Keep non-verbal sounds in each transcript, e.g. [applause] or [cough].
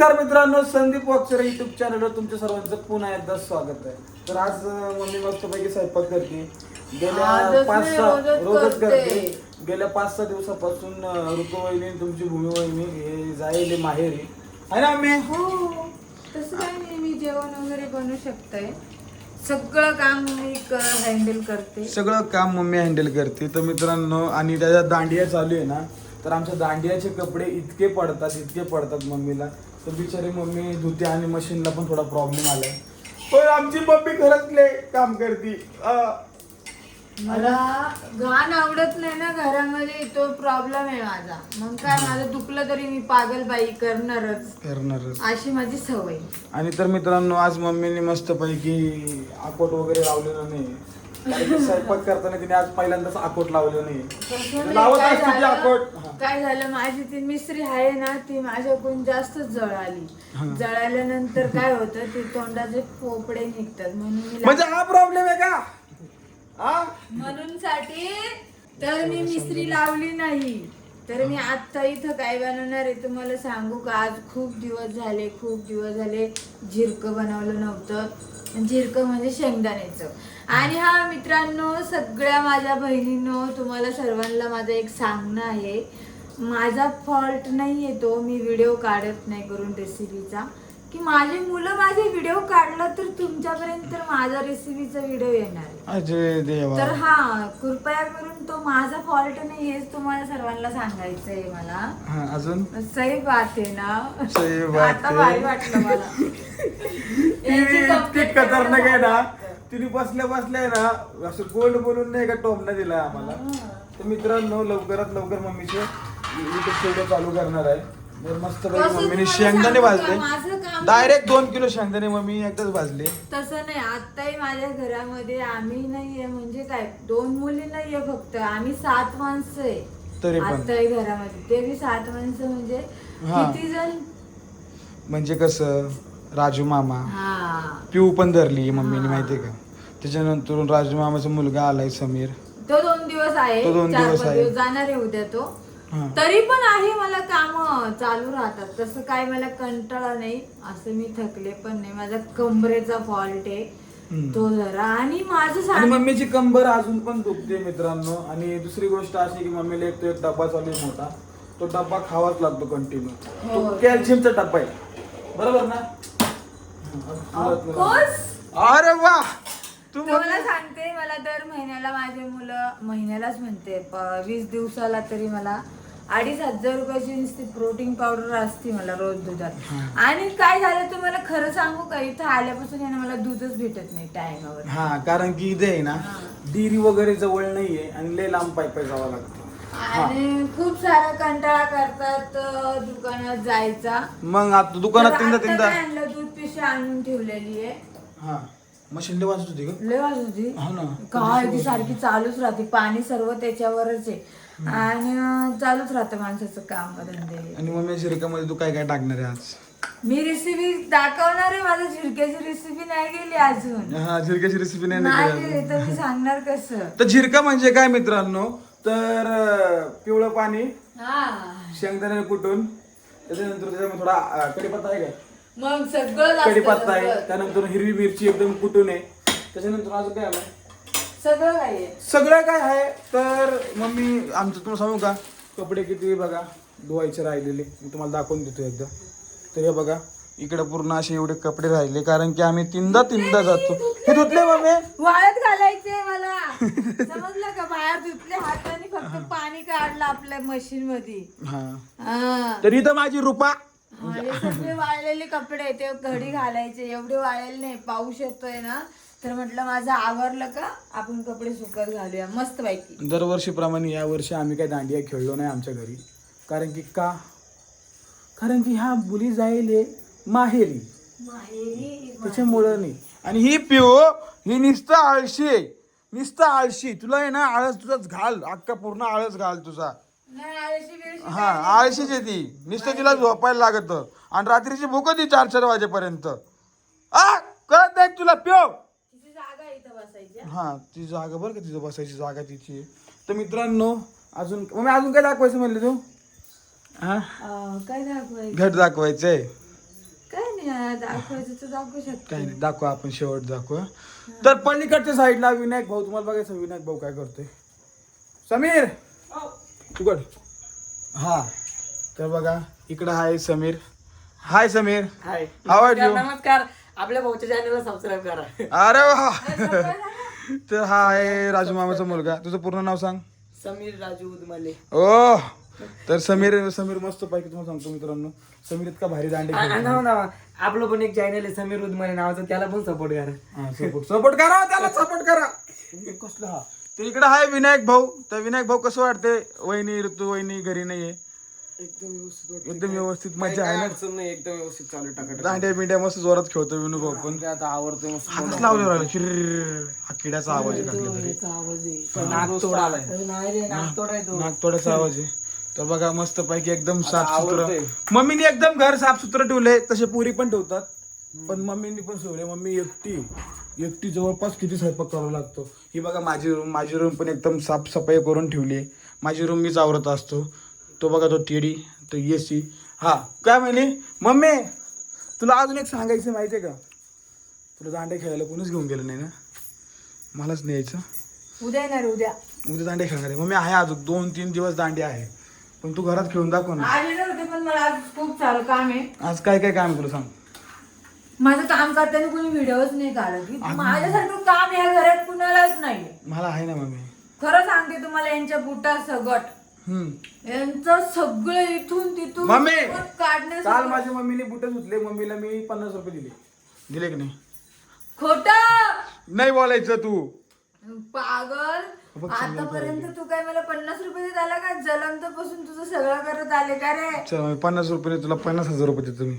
नमस्कार मित्रांनो संदीप वाक्सरे युट्यूब चॅनलवर तुमच्या सर्वांचं पुन्हा एकदा स्वागत आहे. तर आज अं, मम्मी मस्तपैकी स्वयंपाक करते. गेल्या आजच पाच नाही, सहा रोजच रोजच करते. करते गेल्या पाच सहा दिवसापासून अं, ऋतू वहिनी तुमची भूमी वहिनी हे जायले माहेरी. आहे ना आम्ही? हो तसं काही नाही मी जेवण वगैरे बनवू शकते. सगळं काम मी हँडल करते. सगळं काम मम्मी हँडल करते. तर मित्रांनो आणि त्याच्यात दांडिया चालू आहे ना तर आमच्या दांडियाचे कपडे इतके पडतात इतके पडतात मम्मीला. तर बिचारी मम्मी धुते आणि मशीनला पण थोडा प्रॉब्लेम आलाय. पण आमची मम्मी खरंच लय काम करते. मला घाण आवडत नाही ना घरामध्ये तो प्रॉब्लेम आहे माझा. मग काय माझं दुखलं तरी मी पागल बाई करणारच. करणारच. अशी माझी सवय. आणि तर मित्रांनो आज मम्मीने मस्तपैकी आकोट वगैरे लावलेलं नाही स्वयंपाक करताना तिने आज पहिल्यांदाच आकोट लावलं नाही. लावत काय असते ती झालं- आकोट. हा. काय झालं? माझी ती मिस्त्री आहे ना ती माझ्याकडून जास्त जळाली. जळाल्यानंतर काय होतं? ते तोंडाचे पोपडे निघतात. म्हणून मी म्हणजे हा प्रॉब्लेम आहे का? हा? म्हणून साठी तर मी मिस्त्री लावली नाही. तर मी आत्ता इथं काय बनवणार आहे तुम्हाला सांगू का? आज खूप दिवस झाले खूप दिवस झाले झिरकं बनवलं नव्हतं. झिरकं म्हणजे शेंगदाण्याचं. आणि हा मित्रांनो सगळ्या माझ्या बहिणींनो तुम्हाला सर्वांना माझं एक सांगणं आहे. माझा फॉल्ट नाही आहे तो मी व्हिडिओ काढत नाही करून रेसिपीचा की माझी मुलं माझे व्हिडिओ काढला तर तुमच्यापर्यंत माझा रेसिपीचा व्हिडिओ येणार. आहे अजय देवा. तर हा कृपया करून तो माझा फॉल्ट नाही हेच तुम्हाला सर्वांना सांगायचं आहे मला. हा अजून? सही बात आहे ना. सही बात आता आहे. भारी वाटलं मला. [laughs] ती याची इतकी complaint खतरनाक आहे ना. तिने बसल्या बसल्या आहे ना असं गोल्ड बोलून नाही का टोमना दिला आम्हाला. तर मित्रांनो लवकरात लवकर मम्मीचे युट्यूब व्हिडिओ चालू करणार आहे. तर मस्त पैकी मम्मीने तुम्हाला शेंगदाणे सांगू का? माझं भाजले काम- डायरेक्ट दोन किलो शेंगदाणे मम्मी एकदाच भाजले तसं नाही आताही माझ्या घरामध्ये आम्ही नाहीये म्हणजे काय दोन मुली नाहीये फक्त आम्ही सात माणसं आहे तरी पण. आताही घरामध्ये ते बी सात माणसं म्हणजे हा. किती जण म्हणजे कसं राजू मामा हा पिऊ पण धरली मम्मीने माहितीये का त्याच्यानंतर राजू मामाचा मुलगा आलाय समीर तो दोन दिवस आहे तो दोन चार दिवस पाच आहे. दिवस जाणार आहे उद्या तो. तरी पण आहे मला काम चालू राहतात. तसं काय मला कंटाळा नाही. असं मी थकले पण नाही. माझा कमरेचा फॉल्ट आहे. तो जरा. आणि माझं आणि सांग मम्मीची कंबर अजून पण दुखते मित्रांनो. आणि दुसरी गोष्ट अशी की मम्मीला एक तो एक डब्बा चालू आहे मोठा. तो डब्बा खावाच लागतो कंटिन्यू तो. कॅल्शियमचा डब्बा आहे. बरोबर ना? ऑफकोर्स अरे वा! तू तुम्हाला सांगते मला दर महिन्याला माझे मुलं महिन्यालाच म्हणते प- वीस दिवसाला तरी मला अडीच हजार रुपयाची नुसती प्रोटीन पावडर असते मला रोज दुधात. आणि काय झालं तुम्हाला खरं सांगू का इथं आल्यापासून आहे ना मला दूधच भेटत नाही टायमावर. हा कारण की इथे आहे ना डिरी वगैरे जवळ नाहीये आणि लय लांब पाय पाय जावं लागतं. आणि खूप सारा कंटाळा करतात अं, दुकानात जायचा. मग आता दुकानात तर तीनदा आता तीनदा काय आणलं दूध पिशवी आणून ठेवलेली आहे. हा. मशीन वाजत होती का? लय होती. हा ना. काय ती सारखी चालूच राहते. पाणी सर्व त्याच्यावरच आहे. आणि चालूच राहतं माणसाचं काम धंदे. आणि मम्मी शिरकामध्ये तू काय काय टाकणार आहे आज? मी रेसिपी दाखवणार आहे माझ्या झिरक्याची रेसिपी नाही गेली अजून. हा झिरक्याची रेसिपी नाही गेली तर मी सांगणार कसं. तर झिरका म्हणजे काय मित्रांनो? तर अं, पिवळं पाणी हा. शेंगदाणे कुटून त्याच्यानंतर त्याच्यामध्ये थोडा अं, कढीपत्ता आहे काय? मग सगळं लागतं, कढीपत्ता आहे. त्यानंतर हिरवी मिरची एकदम कुटून आहे. त्याच्यानंतर अजून काय आलं? सगळं काही आहे? सगळं काय आहे तर मम्मी आमचं तुम्हाला सांगू का? कपडे किती बघा धुवायचे राहिलेले. मी तुम्हाला दाखवून देतो एकदा. तर हे बघा इकडे पूर्ण असे एवढे कपडे राहिले कारण की आम्ही तीनदा तीनदा जातो. हे धुतले मम्मी? वाळत घालायचे मला. समजलं का? बाहेर धुतले हाताने फक्त पाणी काढलं आपल्या मशीन मध्ये हा. हा. तर इथं माझी रुपा. सगळे वाळलेले कपडे ते घडी घालायचे. एवढे वाळलेले नाही पाऊस येतोय ना. तर म्हटलं माझं आवरलं का? आपण कपडे सुकत घालूया. मस्त पैकी दरवर्षीप्रमाणे या वर्षी आम्ही काही दांडिया खेळलो नाही आमच्या घरी. कारण की का? कारण की ह्या मुली जायले माहेरी. त्याच्यामुळं नाही. आणि ही पिओ ही नुसतं आळशी आहे. नुसतं आळशी. तुला आहे ना आळस तुझाच घाल. अख्खा पूर्ण आळस घाल तुझा. हा आळशीच आहे ती. नुसतं तिला झोपायला लागत. आणि रात्रीची भूक ती चार चार वाजेपर्यंत. आ कळत नाही तुला पिओ तिची जागा आहे इथं बसायची हा ती जागा बरं का तिथं बसायची जागा तिची आहे. तर मित्रांनो अजून मग अजून काय दाखवायचं म्हणले तू? हा? अं, काय दाखवायचं? घट दाखवायचंय. नाही दाखवायचं तर दाखवू शकतो. काही नाही दाखवा आपण शेवट दाखवा. तर पलीकडच्या साईडला विनायक भाऊ तुम्हाला बघायचं विनायक भाऊ काय करतोय. समीर! उघड. हा. तर बघा इकडं आहे समीर. हाय समीर. हाय. How are you? नमस्कार. आपल्या भाऊच्या चॅनलला सबस्क्राईब करा. अरे वा! तर हा आहे राजू मामाचा मुलगा. तुझं पूर्ण नाव सांग. समीर राजू उदमले. ओ तर समीर समीर मस्त पैकी तुम्हाला सांगतो मित्रांनो. समीर इतका भारी दांडे नाव नाव. आपलं पण एक चॅनल आहे समीर उदमले नावाचं. त्याला पण सपोर्ट करा. सपोर्ट सपोर्ट करा त्याला सपोर्ट करा. कसलं हा? तर इकडे आहे विनायक भाऊ. तर विनायक भाऊ कसं वाटते वहिनी ऋतू वहिनी घरी नाहीये. एकदम व्यवस्थित एकदम व्यवस्थित मजा आहे ना? अडचण नाही एकदम व्यवस्थित चालू टाका दांड्या बिंड्या मस्त जोरात खेळतो विनू भाऊ पण आता हातच लावले राहिला. शिर्र. हा किड्याचा आवाज आहे कसला तरी. आवाज आहे. नागतोडा. नाही रे नागतोडा आहे तो. नागतोड्याचा आवाज आहे. तर बघा मस्त पैकी एकदम साफ सुथरं आवडतंय. मम्मीने एकदम घर साफ सुथरं ठेवलंय. तसे पुरी पण ठेवतात. पण मम्मीनी पण ठेवले मम्मी एकटी. एकटी जवळपास किती स्वयंपाक करावा लागतो? ही बघा माझी रूम माझी रूम पण एकदम साफसफाई करून ठेवली आहे. माझी रूम मीच आवरत असतो. तो बघा तो टेडी तो एसी हा काय म्हणे? मम्मी तुला अजून एक सांगायचं माहिती आहे का? तुला दांडे खेळायला कोणीच घेऊन गेलं नाही ना? मलाच न्यायचं उद्या येणार उद्या. उद्या दांडे खेळणार आहे. मग मी आहे अजून. दोन तीन दिवस दांडे आहे. पण तू घरात खेळून दाखव ना. होते पण मला आज खूप चालू काम आहे. आज काय काय काम तुला सांग. माझं काम करताना कोणी व्हिडिओच नाही काढत. की माझ्यासारखं काम या घरात कुणालाच नाही मला आहे ना मम्मी. खरं सांगते तुम्हाला यांच्या बुटा सगट. यांचं सगळं इथून तिथून मम्मी! काढण्यास काल माझ्या मम्मीने बुट धुतले. मम्मीला मी पन्नास रुपये दिले. दिले की नाही? खोट! नाही बोलायचं तू. पागल. आतापर्यंत तू. काय मला पन्नास रुपये देत आला का? जलमत पासून तुझं सगळं करत आले का रे? चल पन्नास रुपये तुला पन्नास हजार रुपये देतो मी.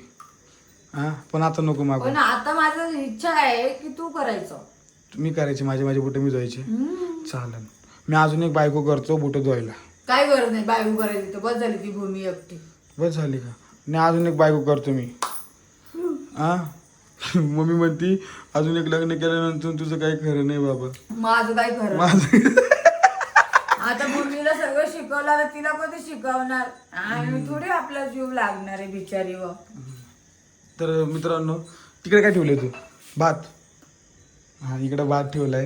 हा? पण आता नको मागू. पण आता माझं इच्छा आहे की तू करायचं. मी करायचे. माझे माझे बुट मी धुवायचे. चालेल मी अजून एक बायको करतो बुट धुवायला. काय गरज नाही बायको करायची तर बस झाली ती भूमी एकटी. बस झाली का? नाही अजून एक बायको करतो मी. हा मम्मी म्हणती अजून एक लग्न केल्यानंतर तुझं काही खरं नाही बाबा. माझं काय खरं माझं आता भूमीला सगळं शिकवलं तर तिला कधी शिकवणार? आणि थोडी आपला जीव लागणार आहे बिचारी व तर मित्रांनो तिकडे काय ठेवले तू? भात. हा इकडे भात ठेवलाय.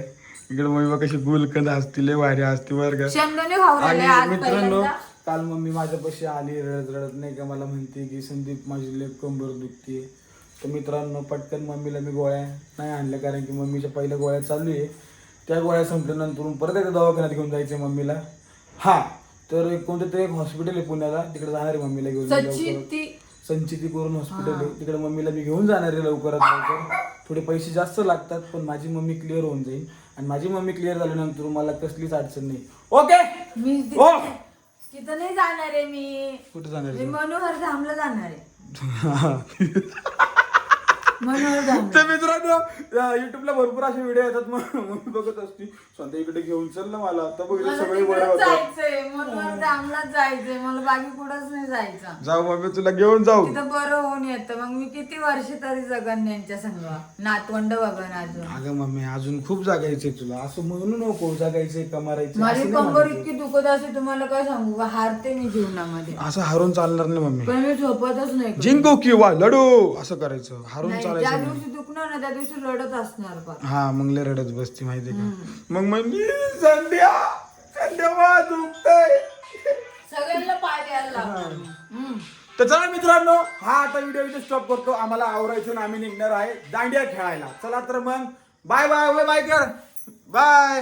इकडे मम्मी कशी गुलकंद असती लय भारी असते बरं का. शेंगदाणे खाऊ राहिले आज आणि मित्रांनो पहिल्यांदा. काल मम्मी माझ्यापाशी आली रडत रडत नाही का मला म्हणते की संदीप माझी लेप कंबर दुखते तर मित्रांनो पटकन मम्मीला मी गोळ्या नाही आणल्या कारण की मम्मीच्या पहिल्या गोळ्या चालू आहे. त्या गोळ्या संपल्यानंतर परत एकदा दवाखान्यात घेऊन जायचं मम्मीला. हा तर एक कोणतं तरी एक हॉस्पिटल आहे पुण्याला. तिकडे जाणार आहे मम्मीला घेऊन मी लवकरच. संचिती. करून हॉस्पिटल आहे. तिकडे मम्मीला मी घेऊन जाणार आहे लवकरात लवकर. थोडे पैसे जास्त लागतात पण माझी मम्मी क्लिअर होऊन जाईल. आणि माझी मम्मी क्लिअर झाल्यानंतर मला कसलीच अडचण नाही. ओके मी ओ तिथं नाही जाणार आहे मी. कुठे जाणार मी आहे? मनोहर धामला जाणार आहे. [laughs] तर मित्रांनो युट्यूबला भरपूर असे व्हिडिओ येतात मग मम्मी बघत असती. स्वतः इकडे घेऊन चल ना मला. आता बघ इथे मला सगळे बरं जायचंय. मला बाकी कुठंच नाही जायचं. जाऊ मम्मी तुला घेऊन जाऊ. तिथं बरं होऊन येतं. मग मी किती वर्ष तरी जगन यांच्या संग. नातवंड बघन अजून. अगं मम्मी अजून खूप जागायचंय तुला. असं म्हणू नको. जागायचंय का मारायचं माझी कंबर. इतकी दुखत असते तुम्हाला काय सांगू? हारते मी जीवनामध्ये. असं हारून चालणार नाही मम्मी. पण मी झोपतच नाही. जिंकू किंवा लढू असं करायचं. हारून नाही, ज्या चालायचं नाही. दिवशी दुखणार ना त्या दिवशी रडत असणार पण. हा मग लय रडत बसती माहिती का? मग म्हणजे संध्या संध्या वा दुखतंय. सगळ्यांना पाय द्यायला लागणार. मी. हम्म. तर चला मित्रांनो हा आता व्हिडिओ इथे स्टॉप करतो. आम्हाला आवरायचं आम्ही निघणार आहे दांडिया खेळायला. चला तर मग बाय बाय बाय कर बाय